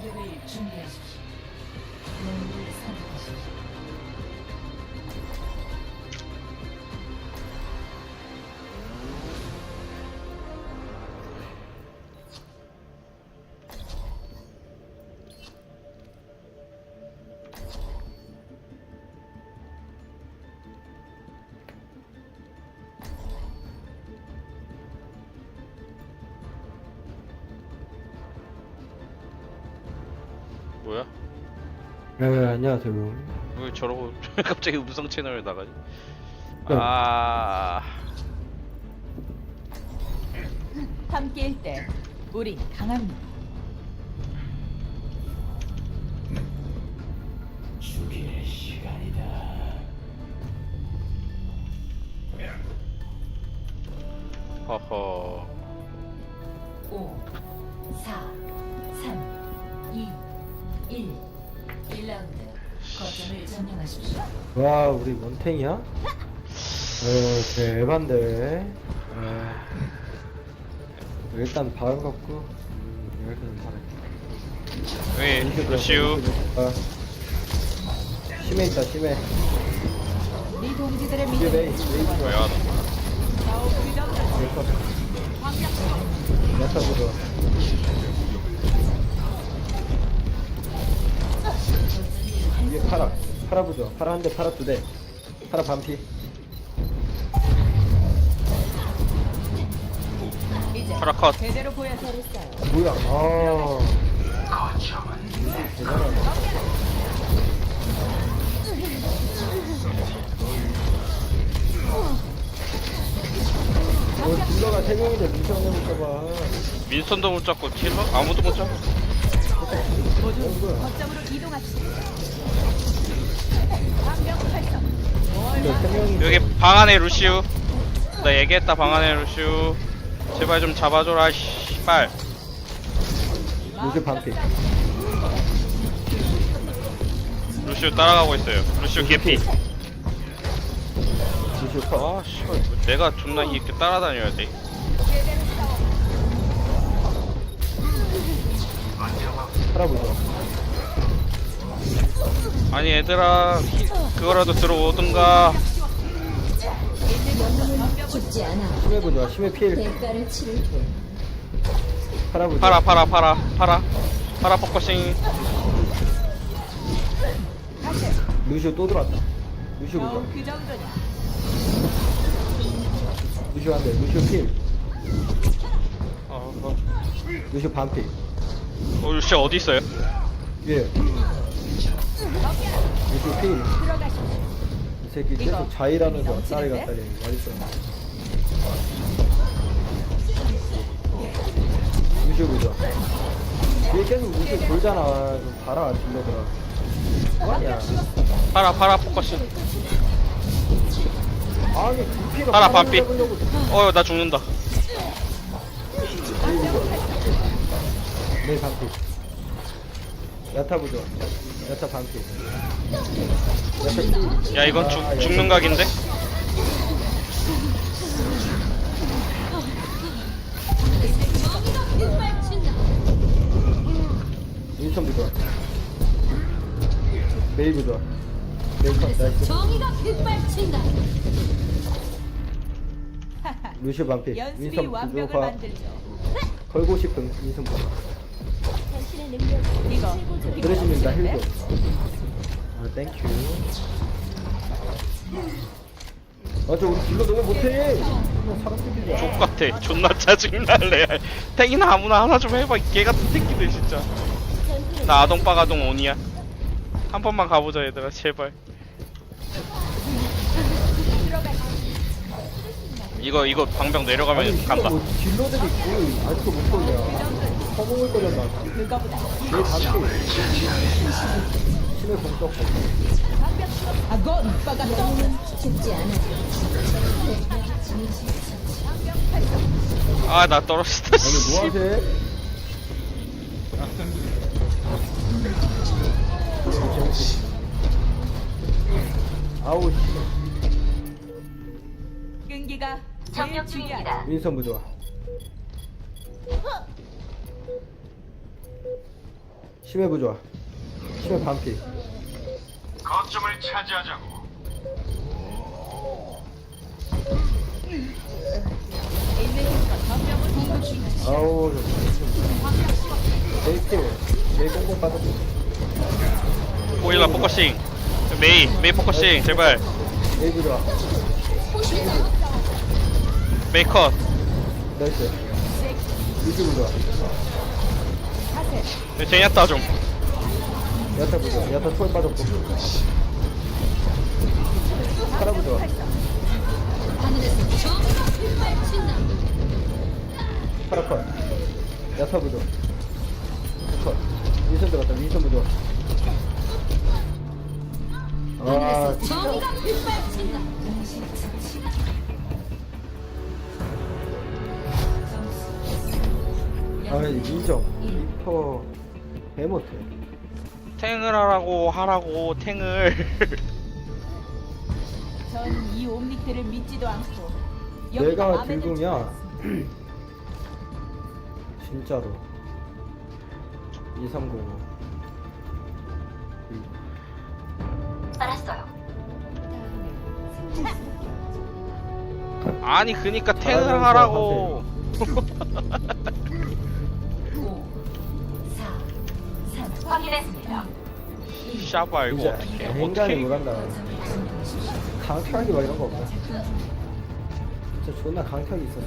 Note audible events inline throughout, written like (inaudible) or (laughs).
공격을 준비하십시오. 네, 안녕하세요. 왜 저러고 (laughs) 갑자기 음성 채널에 나가지? 네. 아 함께일 때 우린 강합니다. 죽일 시간이다. 허허 5, 4, 3, 2, 1. 1라운드. 거점을 점령하십시오. 와, 우리 원탱이야? 어, 제 에반데. 어, 일단 바람 갖고, 음, 여기서는 바람. 왜 루시우 아, 심해 있다, 심해. 네 동지들의 이게 믿음을. 뭐야 야타 보자. 이게 파라. 파라 보자. 파라 한 대, 파라 두 대. 파라 반피. 이제 파라 컷 제대로 보여서 잘했어요. 뭐야? 아. 대단하다. 뭐 딜러가 세 명인데 무시하는 볼까봐. 민선도 못 잡고 킬러 아무도 못 잡고? 거점으로 이동합시다. 여기 방 안에 루시우. 나 얘기했다 방 안에 루시우. 제발 좀 잡아줘라 씨발. 요새 반피. 루시우 따라가고 있어요. 루시우 개피. 무시 파. 아 씨발. 내가 존나 이렇게 따라다녀야 돼. 파라 보자. 아니 얘들아 히- 그거라도 들어오든가 죽지 않아. 심해 보자. 심해 필. 대가를 치를 뿐. 파라 보자. 파라 파라 파라 파라 파라 포커싱 루시오 또 들어왔다. 루시오 보자. 그 정도냐. 루시오 한 대. 루시오 필. 어, 어. 루시오 반피. 어 루시우 어디 있어요? 예. 루시오 필. 이 새끼 계속 자일하면서 딸이 갔다리 어딨어? 루시오 보자 얘 계속 루시오 돌잖아. 좀 봐라 딜러들아. 뭐하냐 파라 파라 포커싱. 아니 두피가 파라 반피. 잡으려고 어나 죽는다. 네 반피 야타 보자 야타 반피 야타 필. 야 이건 아, 죽, 야타 죽는 각인데? 윈선 부자 메이 부자 메이 컷 나이스 정의가 빗발친다. 루시오 반피 연습이 완벽을 부조화 만들죠. 걸고 싶은 윈선 부자 그러십니다? 힐도 아 땡큐 아저 우리 딜러 너무 못해. 정말 사람 새끼야 똑같아. 존나 짜증날래. 탱이나 아무나 하나 좀 해봐 이 개같은 새끼들 진짜. 나 아동 빠 가동 온이야. 한 번만 가보자 얘들아 제발. 이거 이거 방병 내려가면 아니 간다. 뭐 딜러들이 그 아직도 못 걸냐 허공을 거렸나 그거보다 내 반피 심해 공 떴고 아건 빠가 죽지 않아. 아 나 떨어졌다 아니 씨. 뭐하세 아우 씨 끈기가 점령 중요하다. 중입니다. 윈선 부좋아 심해 부좋아 심해 반피. 거점을 차지하자고. 아우 제이킬 제이 꽁꽁 빠졌고 보일러 포커싱. 메이 메이 포커싱 제발. 제이 부좋아 메이 컷. 나이스. 유지 부좋아 네, 제니아타 좀. 야타 부좋아 야타 초월 빠졌고. 파라 빗발친다. 파라 컷. 야타 부좋아 컷. 윈선 들어갔다. 윈선 부좋아 아하 늘에서 정의가 빗발친다. 아 인정 리퍼 개 못해 탱을 하라고 하라고 탱을. 전이 옴닉들을 믿지도 않고 여기가 내가 마음에 들지 들궁이야 않습니다. 진짜로. 2305 알았어요. 아니 그니까 탱을 잘하면서 하라고 (laughs) 확인했습니다. 이거 진짜 어떻게 인간이 어떻게 못한다. 강타기 막 이런 거 없나 진짜 존나 강타기 있어서.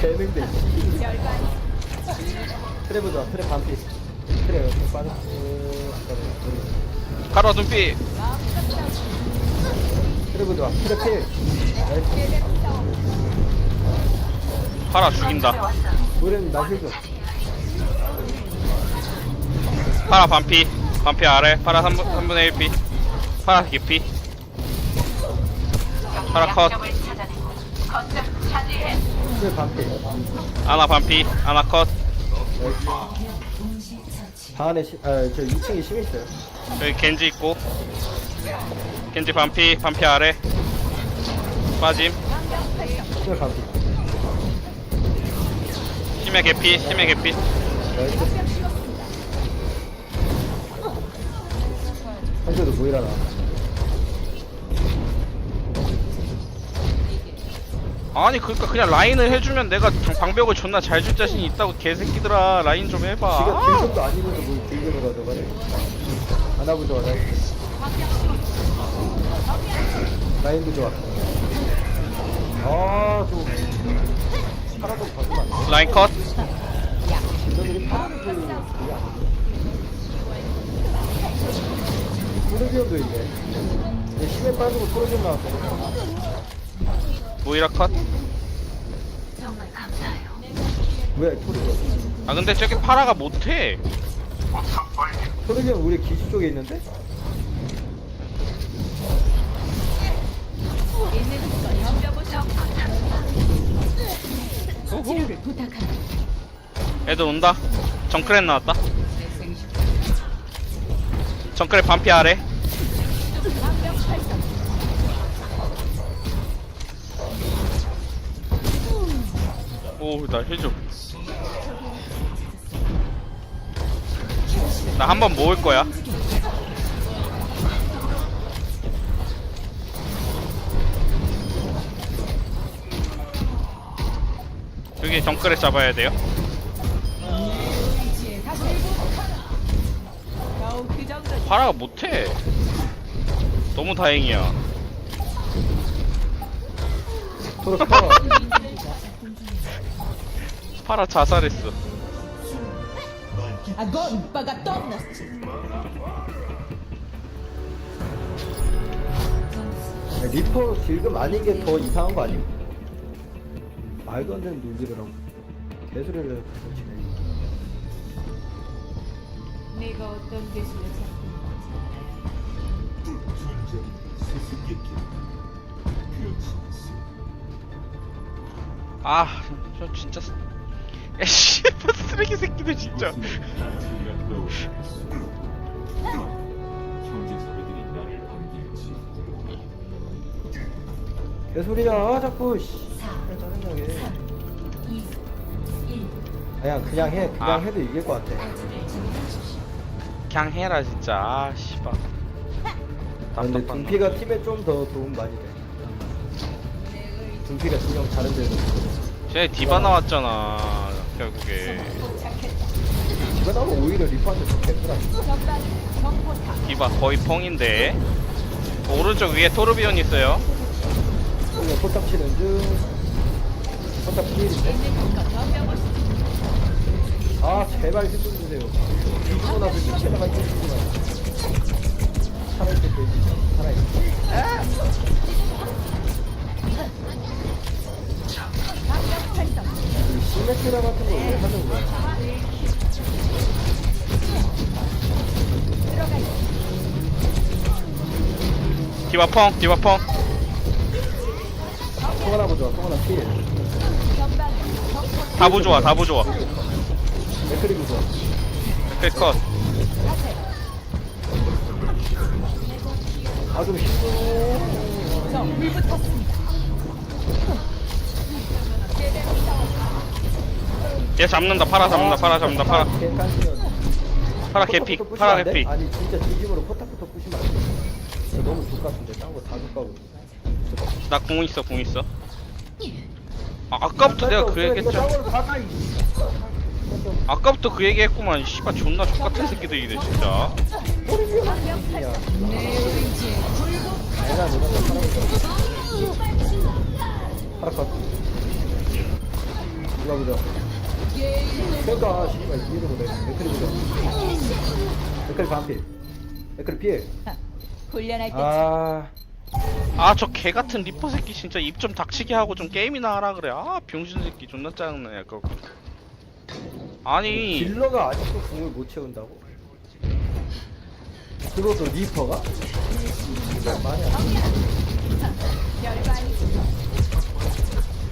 재능대 트레 보자. 트레 반피. 트레 빠져 가라 눈빛. 트레 보자. 트레 필. 나이스 가라 죽인다. 노래는 나 힐줘 파라 반피. 반피 아래. 파라 3분, 3분의 1피. 파라 깊이. 파라 컷. 트레 반피. 아나 반피. 아나 컷. 방 안에 시, 아, 저 2층에 심 있어요. 여기 겐지 있고. 겐지 반피. 반피 아래. 빠짐. 트레 반피 심해 개피 심해 개피. 한쪽도 보이라나. 아니 그니까 그냥 라인을 해주면 내가 방- 방벽을 존나 잘 줄 자신이 있다고 개새끼들아. 라인 좀 지가 해봐 딜금도 아니면서 뭘 딜금을 가져가네 하나부 좋아 나이스 라인도 좋아. 아좀 라인 컷 너희들이 파란색 그게 안 돼. 토르비언도 있네 얘 심해 빠지고 토르비언 나왔어 모이라 컷왜아 근데 저기 파라가 못해 토르비언 우리 기지 쪽에 있는데? 치료를 부탁한다. 애들 온다. 정크렛 나왔다. 정크렛 반피 아래. 오 나 해줘 나 한 번 모을 거야 여기 정크렛 잡아야 돼요. 파라가 못해. 너무 다행이야. 커 (laughs) 파라 자살했어. 리퍼 딜금 아닌 게 더 이상한 거 아니야? 말도 안 되는 논리를 하고 개소리를 계속 진행해. 내가 어떤 기술을 잡는 건지 아, 저 진짜 에씨, (laughs) 쓰레기 새끼들 진짜. 개소리야 자꾸 씨. 짜증나게 2, 1. 그냥 그냥 해. 그냥 아. 해도 이길 것 같아. 그냥 해라 진짜. 아 씨발. 아, 근데 답답한 둠피가 팀에 좀 더 도움 많이 돼. 둠피가 진영 다른 데도 쟤 디바 나왔잖아 결국에. 이거 나면 오히려 리퍼한테 더 개꿀하지. 디바 거의 펑인데. 오른쪽 위에 토르비온 있어요. 오늘 포탑 치는 중 포탑 피일인데? 아 제발 힘좀 주세요. 이거 나서 미쳐나가 힘주구나 살아있을 때 살아있을 이 시메트라 같은 거 왜 하는 거야? 디바 펑 디바 펑. 통하나 보자 통하나 피일 다부 좋아 다부 좋아 맥크리 보자 컷 아좀 힘들어 얘 잡는다 파라 잡는다 파라 잡는다 파라. 파라 개피 파라 개피. 아니 진짜 진심으로 포탑부터 부시면 안돼. 진짜 너무 족같은데 딴거다 족같고 나궁 있어 궁 있어 아, 아까부터 내가 그 얘기했죠 아까부터 그 얘기했구만 씨발 존나 족 같은 새끼들이네 진짜 파라컷 누가 보자 그러니까 씨발 이해를 못해 맥클리 보자 맥클리 반필 맥클리 피해 훈련할 때 아 아 저 개같은 리퍼 새끼 진짜 입 좀 닥치게 하고 좀 게임이나 하라 그래 아 병신 새끼 존나 짜증나네 아까 아니 딜러가 아직도 궁을 못 채운다고? 그것도 리퍼가? 진짜 말이 안 돼.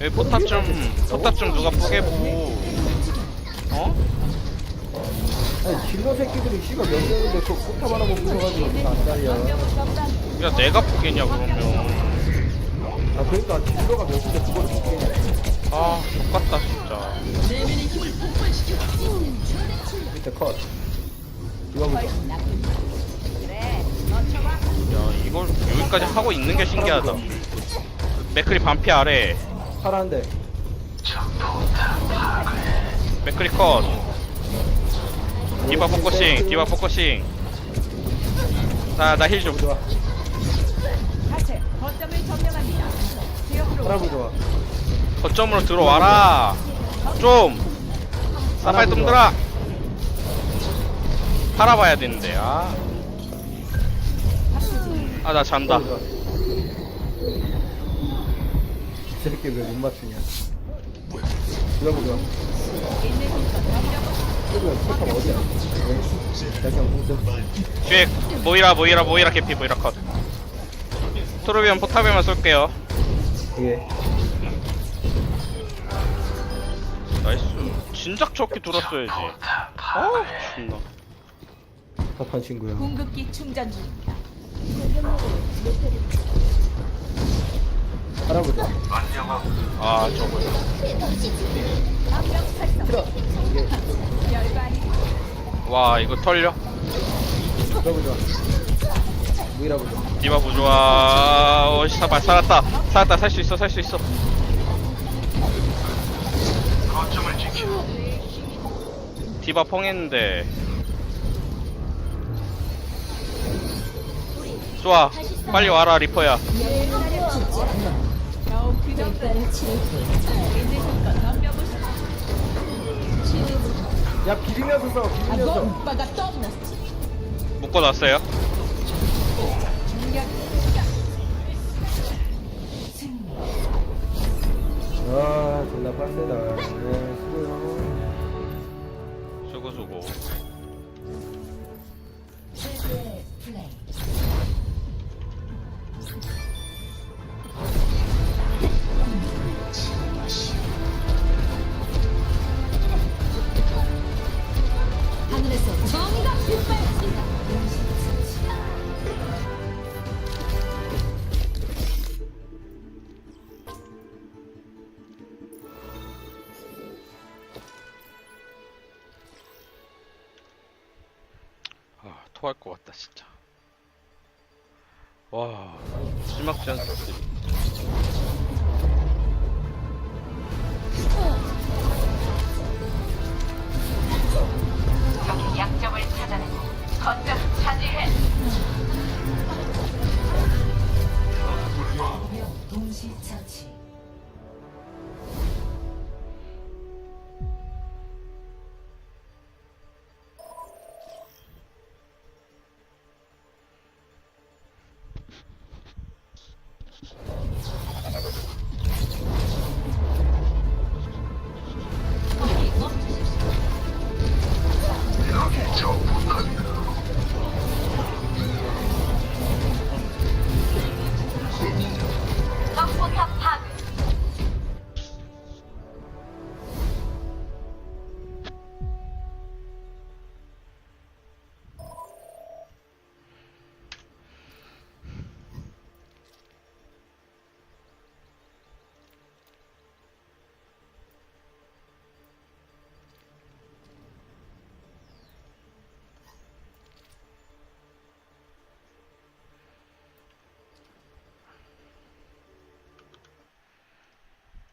여기 포탑 좀 포탑 좀 누가 뽀개보 어? 아니 딜러 새끼들이 씨가 몇 명인데 그 포탑 하나 못 부숴가지고 무슨 안달이 야야 내가 뽀개냐 그러면. 아 그러니까 딜러가 몇인데 그걸 못 깨냐 아 X같다 진짜. 밑에 컷. 이거 보자. 야 이걸 여기까지 하고 있는 게 신기하다. 맥크리 반피 아래. 파란데. 맥크리 컷. 디바 포커싱 디바 포커싱. 나 나 힐 좀. 좋아. 하체 거점을 점령합니다. 지역으로 파라보 좋아 거점으로 들어와라. 좀. 싸빨 놈들아. 팔아봐야 되는데 아. 아 나 잔다. 좋아. 새끼 왜못 맞추냐? 이거 보자. 이거 포탑 어디야? 왜? 그냥 공점 뒤에 모이라 모이라 모이라 개피 모이라 컷 토르비언 포탑에만 쏠게요. 이게 나이스. 진작 저렇게 돌았어야지. 아우 존나. 답한 친구야. 궁극기 충전 중입니다. 알아보자. 아 저거. 열반이 와 이거 털려? 들어보자 무이라 보자 디바 부좋아 어 씨발 살았다. 살았다 살 수 있어 살 수 있어. 거점을 지켜. 디바 펑했는데. 좋아. 빨리 와라 리퍼야. 야 비비면서 싸워 비비면서. 떠났지. 묶어놨어요 아 존나 빡세다. 네 수고요 수고 수고. 하늘에서 정의가 빛발친다. 진짜. 와 실막 장수 สัมผัส